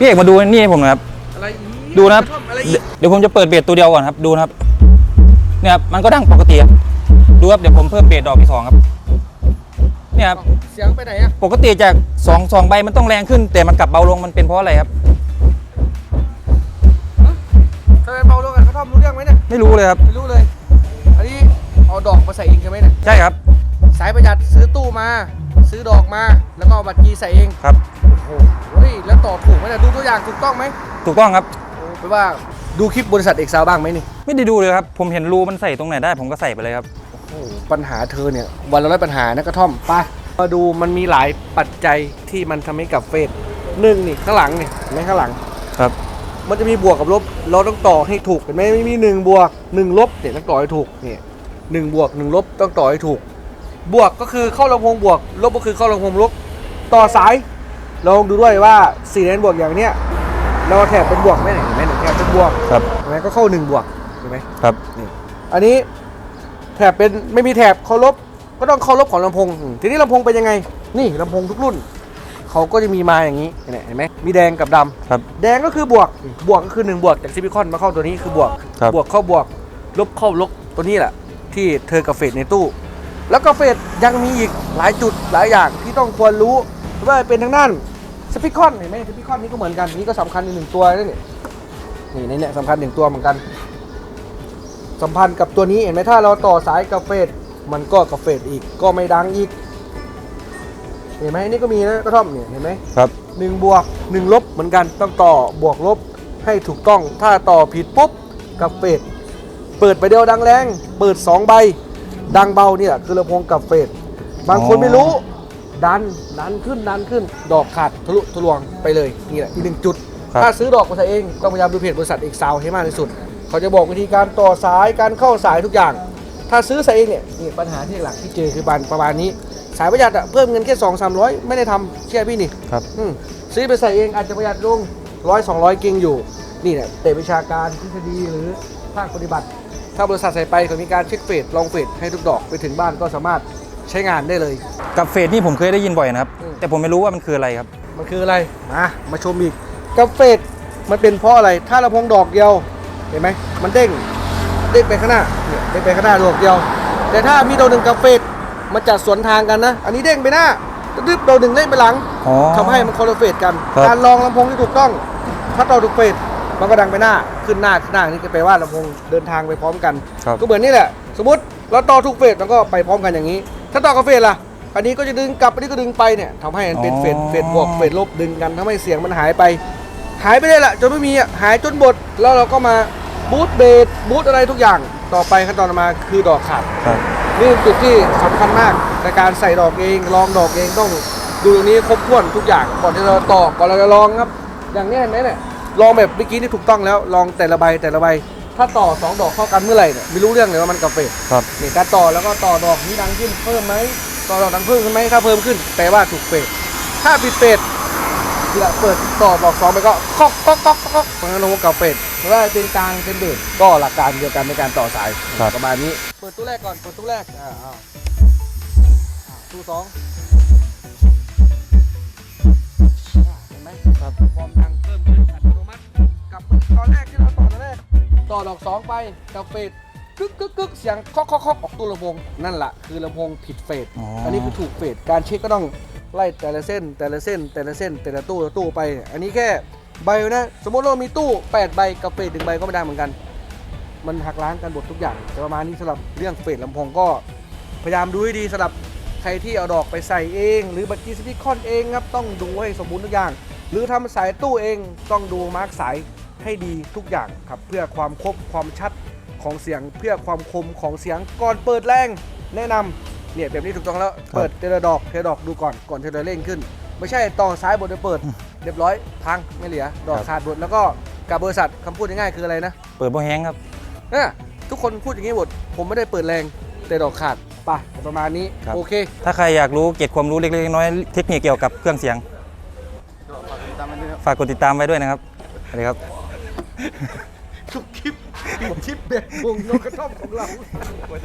พี่เอกมาดูนี่ให้ผมหนะครับ อะไรอีกดูนะครับกทอะไรอีกเดี๋ยวผมจะเปิดเบสตัวเดียวก่อนครับ ดูนะครับเนี่ยครับมันก็ดังปกติครับดูครับเดี๋ยวผมเพิ่มเบสดอกที่สองครับ เนี่ยครับ เสียงไปไหนอะปกติจากสองสองใบมันต้องแรงขึ้น แต่มันกลับเบาลงมันเป็นเพราะอะไรครับ ทำไมเบาลงกันเขาทอมรู้เรื่องไหมเนี่ย ไม่รู้เลยครับ ไม่รู้เลย อันนี้เอาดอกมาใส่เองใช่ไหมเนี่ย ใช่ครับสายประหยัดซื้อตู้มา ซื้อดอกมา แล้วก็เอาบัตรกีใส่เอง ครับ โอ้โหเฮ้ยแล้ว ต่อถูกไหมเนี่ยดูตัวอย่างถูกต้องไหมถูกต้องครับโอ้แปลว่าดูคลิปบริษัทเอกซาวบ้างไหมนี่ไม่ได้ดูเลยครับ ผมเห็นรูมันใส่ตรงไหนได้ ผมก็ใส่ไปเลยครับโอ้โหปัญหาเธอเนี่ยวันละร้อยปัญหานะกระท่อมไปมาดูมันมีหลายปัจจัยที่มันทำให้กับเฟสหนึ่งนี่ข้างหลังนี่เห็นไหมข้างหลัง ครับ มันจะมีบวกกับลบ เราต้องต่อให้ถูกเห็นไหมไม่มีหนึ่งบวกหนึ่งลบเนี่ยต้องต่อให้ถูกเนี่ยหนึ่งบวกหนึ่งลบต้องต่อให้ถูก บวกก็คือเข้าลำโพงบวก ลบก็คือเข้าลำโพงลบ ต่อสาย ลองดูด้วยว่าสี่เลนบวกอย่างเนี้ยเราแถบเป็นบวกไหมเนี่ยเห็นไหมเนี่ยแถบเป็นบวกครับเห็นไหมก็เข้าหนึ่งบวกเห็นไหมครับอันนี้แถบเป็นไม่มีแถบเคารพก็ต้องเคารพของลำโพงอืมทีนี้ลำโพงเป็นยังไง นี่ลำโพงทุกรุ่นเขาก็จะมีมาอย่างนี้เนี่ยเห็นไหมมีแดงกับดำครับแดงก็คือบวกบวกก็คือ 1 บวกจากซิลิคอนมาเข้าตัวนี้คือบวกครับบวกเข้าบวก ลบเข้าลบตัวนี้แหละที่เธอกับเฟดในตู้ แล้วก็เฟดยังมีอีกหลายจุดหลายอย่างที่ต้องควรรู้ว่าเป็นทางด้าน สปิคอนเห็นไหมสปิคอนนี้ก็เหมือนกันนี่ก็สำคัญอีกหนึ่งตัวนี่นี่ในเนี่ยสำคัญหนึ่งตัวเหมือนกัน สัมพันธ์กับตัวนี้เห็นไหมถ้าเราต่อสายกับเฟดมันก็กับเฟดอีกก็ไม่ดังอีก เห็นไหมนี่ก็มีนะกระท่อมเนี่ยเห็นไหมครับหนึ่งบวกหนึ่งลบเหมือนกันต้องต่อบวกลบให้ถูกต้องถ้าต่อผิดปุ๊บกับเฟดเปิดไปเดียวดังแรง เปิด 2 ใบ ดังเบาเนี่ยคือลำโพงกับเฟดบางคนอ๋อไม่รู้ ดันดันขึ้นดันขึ้น ดอกขาดทะลุทะลวงไปเลยนี่แหละอีกหนึ่งจุด ครับ ถ้าซื้อดอกมาใส่เองต้องพยายามดูเพจบริษัทเอกซาวให้มากที่สุด เขาจะบอกวิธีการต่อสายการเข้าสายทุกอย่าง ถ้าซื้อใส่เองเนี่ยนี่ปัญหาที่หลักที่เจอคือบันประมาณนี้ สายประหยัดอะเพิ่มเงินแค่สองสามร้อยไม่ได้ทำเชื่อพี่นี่ ครับ อืมซื้อไปใส่เองอาจจะประหยัดลงร้อยสองร้อยเก่งอยู่ นี่เนี่ยแต่วิชาการทฤษฎีหรือภาคปฏิบัติ ถ้าบริษัทใส่ไปเขามีการเช็คเฟสลองเฟสให้ทุกดอกไปถึงบ้านก็สามารถ ใช้งานได้เลย กับเฟสนี่ผมเคยได้ยินบ่อยนะครับ อืม แต่ผมไม่รู้ว่ามันคืออะไรครับ มันคืออะไร มามาชมอีกกาเฟสมันเป็นเพราะอะไร ถ้าเราพงดอกเดียว เห็นไหม มันเด้ง เด้งไปข้างหน้าเนี่ยเด้งไปข้างหน้าดอกเดียว แต่ถ้ามีดอกหนึ่งกาเฟสมันจะสวนทางกันนะ อันนี้เด้งไปหน้าดึ๊บดอกหนึ่งเด้งไปหลัง อ๋อ ทำให้มันคนละเฟสกัน ครับ การลองลำโพงที่ถูกต้องถ้าต่อถูกเฟสมันก็ดังไปหน้า ขึ้นหน้าขึ้นหน้านี่ก็แปลว่าลำโพงเดินทางไปพร้อมกัน ครับ ก็เหมือนนี่แหละ สมมติเราต่อทุกเฟสมันก็ไปพร้อมกันอย่างนี้ถ้าต่อกาเฟสล่ะอันนี้ก็จะดึงกลับอันนี้ก็ดึงไปเนี่ยทำให้มันเป็นเฟสเฟสบวกเฟสลบดึงกันทำให้เสียงมันหายไป หายไปเลยล่ะจนไม่มีอะหายจนบดแล้วเราก็มาบูทเบสบูทอะไรทุกอย่างต่อไปขั้นตอนต่อมาคือดอกขาดครับนี่เป็นจุดที่สำคัญมากในการใส่ดอกเองลองดอกเองต้องดูตรงนี้ครบถ้วนทุกอย่างก่อนที่เราต่อก่อนเราจะลองครับ อย่างนี้เห็นไหมเนี่ยลองแบบเมื่อกี้นี่ถูกต้องแล้วลองแต่ละใบแต่ละใบ ถ้าต่อสองดอกเข้ากันเมื่อไหร่เนี่ยไม่รู้เรื่องเลยว่ามันกาเฟสครับ นี่การต่อแล้วก็ต่อดอกนี้ดังขึ้นเพิ่มไหมต่อดอกดังเพิ่มขึ้นไหมถ้าเพิ่มขึ้นแปลว่าถูกเฟสถ้าผิดเฟสเวลาเปิดต่อดอกสองไปก็ก๊อกก๊อกก๊อกก๊อกมันก็ลงกับเฟสเพราะว่าเป็นกลางเป็นเบสก็หลักการเดียวกันในการต่อสายครับ ประมาณนี้เปิดตู้แรกก่อนเปิดตู้แรกอ่าอ้าวอ่าตู้สองอ่าเห็นไหมครับความดังเพิ่มขึ้นอัตโนมัติกลับเหมือนตอนแรกที่เรา ต่อตอนแรกต่อดอกสองไปกับเฟสกึกกึกกึกเสียงเคาะเคาะเคาะออกตู้ลำโพงนั่นแหละคือลำโพงผิดเฟสอ๋ออั อันนี้คือถูกเฟสการเช็คก็ต้องไล่แต่ละเส้น แต่ละเส้น แต่ละเส้น แต่ละตู้ละตู้ไปอันนี้แค่ใบนะสมมติเรามีตู้8ใบกับเฟสหนึ่งใบก็ไม่ได้เหมือนกัน มันหักล้างกันหมดทุกอย่างแต่ประมาณนี้สำหรับเรื่องเฟสลำโพงก็ พยายามดูให้ดีสำหรับใครที่เอาดอกไปใส่เอง หรือบัตรกีสปิคอนเองครับต้องดูให้สมบูรณ์ทุกอย่าง หรือทำสายตู้เองต้องดูมาร์กสาย ให้ดีทุกอย่างครับเพื่อความครบความชัดของเสียงเพื่อความคมของเสียงก่อนเปิดแรงแนะนำเนี่ยแบบนี้ถูกต้องแล้วเปิดเทละดอกเทละดอกดูก่อนก่อนเทละเร่งขึ้น ไม่ใช่ต่อซ้ายบนจะเปิด เรียบร้อยพังไม่เหลือดอกขาดบทแล้วก็กับบริษัทคำพูดง่ายๆคืออะไรนะ เปิดโบแห้งครับเนี่ยทุกคนพูดอย่างนี้หมดผมไม่ได้เปิดแรงแต่ดอกขาดไปประมาณนี้ครับโอเค ถ้าใครอยากรู้เก็บความรู้เล็กๆน้อยๆเทคนิคเกี่ยวกับเครื่องเสียง ฝากกดติดตามไว้ด้วยนะครับสวัสดีครับ ทุกคลิปคลิปแบบวงนกกระท่อมของเรา